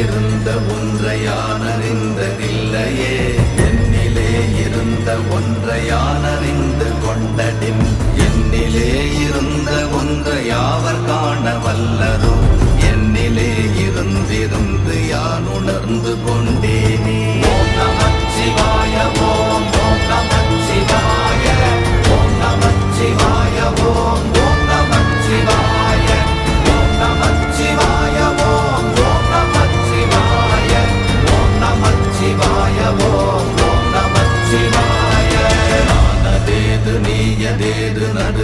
இருந்த ஒன்றையானறிந்ததில்லையே. என்னிலே இருந்த ஒன்றையானறிந்து யான் கொண்டடின் என்னிலே இருந்த ஒன்றையாவர் காண வல்லதோ என்னிலே இருந்திருந்து யான் உணர்ந்து கொண்டே.